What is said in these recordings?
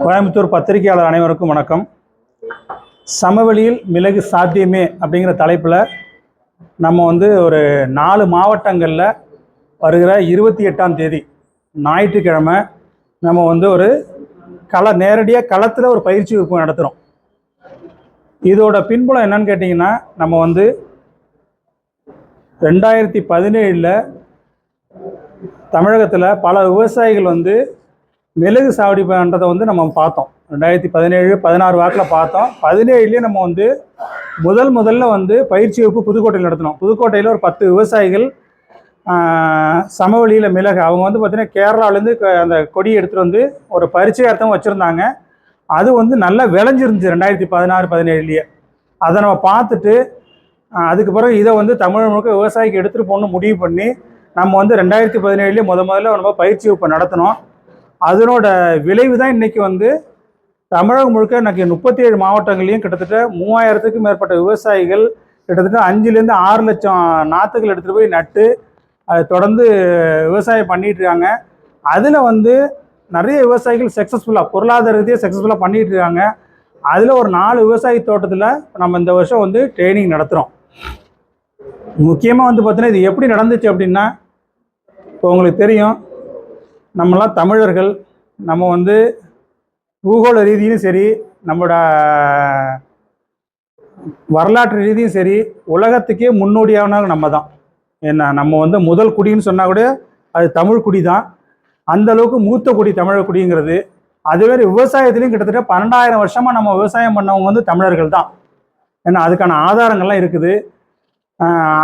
கோயம்புத்தூர் பத்திரிகையாளர் அனைவருக்கும் வணக்கம். சமவெளியில் மிளகு சாத்தியமே அப்படிங்கிற தலைப்பில் நம்ம வந்து ஒரு நாலு மாவட்டங்களில் வருகிற இருபத்தி எட்டாம் தேதி ஞாயிற்றுக்கிழமை நம்ம வந்து ஒரு கள நேரடியாக களத்தில் ஒரு பயிற்சி வகுப்பு நடத்துகிறோம் இதோட பின்புலம் என்னன்னு கேட்டிங்கன்னா நம்ம வந்து ரெண்டாயிரத்தி பதினேழில் தமிழகத்தில் பல விவசாயிகள் வந்து மிளகு சாவடி பண்ணுறதை வந்து நம்ம பார்த்தோம். ரெண்டாயிரத்தி பதினேழு பதினாறு வாக்கில் பார்த்தோம். பதினேழுலேயே நம்ம வந்து முதல் முதல்ல வந்து பயிற்சி வகுப்பு புதுக்கோட்டையில் நடத்தினோம். புதுக்கோட்டையில் ஒரு பத்து விவசாயிகள் சமவெளியில் மிளகு அவங்க வந்து பார்த்திங்கன்னா கேரளாவிலேருந்து அந்த கொடியை எடுத்துகிட்டு வந்து ஒரு பரிச்சயார்த்தம் வச்சுருந்தாங்க. அது வந்து நல்லா விளைஞ்சிருந்துச்சு ரெண்டாயிரத்தி பதினாறு பதினேழுலேயே. அதை நம்ம பார்த்துட்டு அதுக்கு பிறகு இதை வந்து தமிழ் முழுக்க விவசாயிக்கு எடுத்துகிட்டு போகணும்னு முடிவு பண்ணி நம்ம வந்து ரெண்டாயிரத்தி பதினேழுலேயே முத முதல்ல நம்ம பயிற்சி வகுப்பு நடத்தினோம். அதனோட விளைவு தான் இன்றைக்கி வந்து தமிழகம் முழுக்க எனக்கு முப்பத்தி ஏழு மாவட்டங்களையும் கிட்டத்தட்ட மூவாயிரத்துக்கும் மேற்பட்ட விவசாயிகள் கிட்டத்தட்ட அஞ்சுலேருந்து ஆறு லட்சம் நாற்றுகள் எடுத்துகிட்டு போய் நட்டு அதை தொடர்ந்து விவசாயம் பண்ணிகிட்ருக்காங்க இருக்காங்க. அதில் வந்து நிறைய விவசாயிகள் சக்ஸஸ்ஃபுல்லாக பொருளாதார ரீதியாக சக்ஸஸ்ஃபுல்லாக பண்ணிகிட்டு இருக்காங்க. அதில் ஒரு நாலு விவசாய தோட்டத்தில் நம்ம இந்த வருஷம் வந்து ட்ரைனிங் நடத்துகிறோம் முக்கியமாக வந்து பார்த்தீங்கன்னா இது எப்படி நடந்துச்சு அப்படின்னா இப்போ உங்களுக்கு தெரியும் நம்மளாம் தமிழர்கள் நம்ம வந்து பூகோள ரீதியிலும் சரி நம்மளோட வரலாற்று ரீதியும் சரி உலகத்துக்கே முன்னோடியானவங்க நம்ம தான் என்ன நம்ம வந்து முதல் குடின்னு சொன்னால் கூட அது தமிழ் குடி தான் அந்த அளவுக்கு மூத்த குடி தமிழர் குடிங்கிறது. அதுவே விவசாயத்துலேயும் கிட்டத்தட்ட பன்னெண்டாயிரம் வருஷமாக நம்ம விவசாயம் பண்ணவங்க வந்து தமிழர்கள் தான் ஏன்னா அதுக்கான ஆதாரங்கள்லாம் இருக்குது.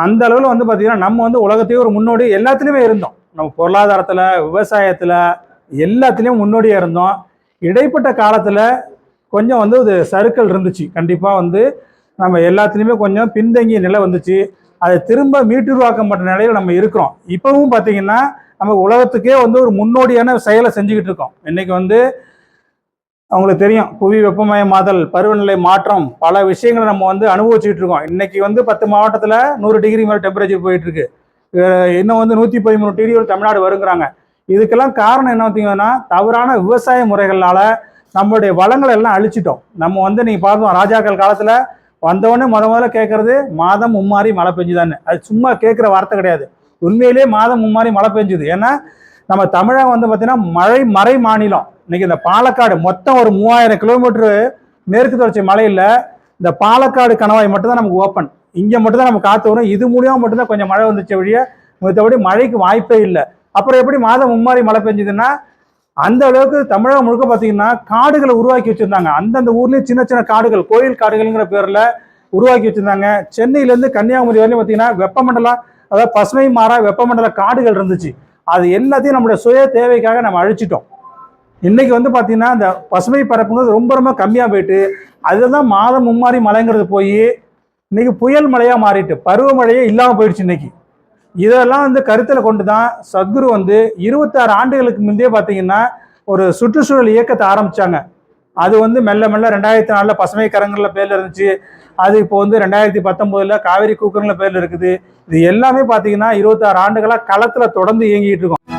அந்த அளவில் வந்து பார்த்திங்கன்னா நம்ம வந்து உலகத்தையே ஒரு முன்னோடி எல்லாத்துலேயுமே இருந்தோம். நம்ம பொருளாதாரத்தில் விவசாயத்தில் எல்லாத்துலேயும் முன்னோடியாக இருந்தோம். இடைப்பட்ட காலத்தில் கொஞ்சம் வந்து ஒரு சறுக்கல் இருந்துச்சு. கண்டிப்பாக வந்து நம்ம எல்லாத்துலேயுமே கொஞ்சம் பின்தங்கிய நிலை வந்துச்சு. அதை திரும்ப மீட்டுருவாக்கப்பட்ட நிலையில் நம்ம இருக்கிறோம். இப்போவும் பார்த்தீங்கன்னா நம்ம உலகத்துக்கே வந்து ஒரு முன்னோடியான செயலை செஞ்சுக்கிட்டு இருக்கோம். இன்றைக்கி வந்து அவங்களுக்கு தெரியும் புவி வெப்பமயமாதல் பருவநிலை மாற்றம் பல விஷயங்களை நம்ம வந்து அனுபவிச்சுட்டு இருக்கோம். இன்னைக்கு வந்து பத்து மாவட்டத்தில் நூறு டிகிரி மேலே டெம்பரேச்சர் போயிட்டு இருக்கு. இன்னும் வந்து நூற்றி பதிமூணு டிகிரி ஒரு தமிழ்நாடு வருங்கிறாங்க. இதுக்கெல்லாம் காரணம் என்ன பார்த்தீங்கன்னா தவறான விவசாய முறைகளால் நம்மளுடைய வளங்களை எல்லாம் அழிச்சிட்டோம். நம்ம வந்து நீங்கள் பார்த்தோம் ராஜாக்கள் காலத்தில் வந்தவொடனே முத முதல்ல கேட்குறது மாதம் மும்மாரி மழை பெஞ்சுதான்னு. அது சும்மா கேட்குற வார்த்தை கிடையாது. உண்மையிலேயே மாதம் மும்மாரி மழை பெஞ்சுது. ஏன்னா நம்ம தமிழகம் வந்து பார்த்தீங்கன்னா மழை மறை மாநிலம். இன்னைக்கு இந்த பாலக்காடு மொத்தம் ஒரு மூவாயிரம் கிலோமீட்டர் மேற்கு தொடர்ச்சி மலையில் இந்த பாலக்காடு கணவாய் மட்டும்தான் நமக்கு ஓப்பன் இங்கே மட்டும்தான் நம்ம காற்று வரும். இது மூலியமாக மட்டும்தான் கொஞ்சம் மழை வந்துச்சு வழிய மற்றபடி மழைக்கு வாய்ப்பே இல்லை. அப்புறம் எப்படி மாதம் மும்மாரி மழை பெஞ்சுதுன்னா அந்த அளவுக்கு தமிழகம் முழுக்க பார்த்தீங்கன்னா காடுகளை உருவாக்கி வச்சிருந்தாங்க. அந்தந்த ஊர்லேயும் சின்ன சின்ன காடுகள் கோயில் காடுகள்ங்கிற பேரில் உருவாக்கி வச்சுருந்தாங்க. சென்னையிலேருந்து கன்னியாகுமரி வரையும் பார்த்தீங்கன்னா வெப்பமண்டலம் அதாவது பசுமை மாறா வெப்பமண்டல காடுகள் இருந்துச்சு. அது எல்லாத்தையும் நம்மளுடைய சுய தேவைக்காக நம்ம அழிச்சிட்டோம். இன்னைக்கு வந்து பார்த்தீங்கன்னா இந்த பசுமை பரப்புங்கிறது ரொம்ப ரொம்ப கம்மியாக போயிட்டு அதுதான் மாதம் மும்மாரி மழைங்கிறது போய் இன்னைக்கு புயல் மழையாக மாறிட்டு பருவமழையே இல்லாமல் போயிடுச்சு இன்னைக்கு. இதெல்லாம் வந்து கருத்தில் கொண்டு தான் சத்குரு வந்து இருபத்தாறு ஆண்டுகளுக்கு முந்தைய பார்த்தீங்கன்னா ஒரு சுற்றுச்சூழல் இயக்கத்தை ஆரம்பித்தாங்க அது வந்து மெல்ல மெல்ல ரெண்டாயிரத்தி நாலில் பசுமை கரங்களில் பேரில் இருந்துச்சு. அது இப்போ வந்து ரெண்டாயிரத்தி பத்தொம்போதில் காவிரி கூக்கரங்கள பேரில் இருக்குது. இது எல்லாமே பார்த்தீங்கன்னா இருபத்தாறு ஆண்டுகளாக களத்தில் தொடர்ந்து இயங்கிட்டு இருக்கோம்.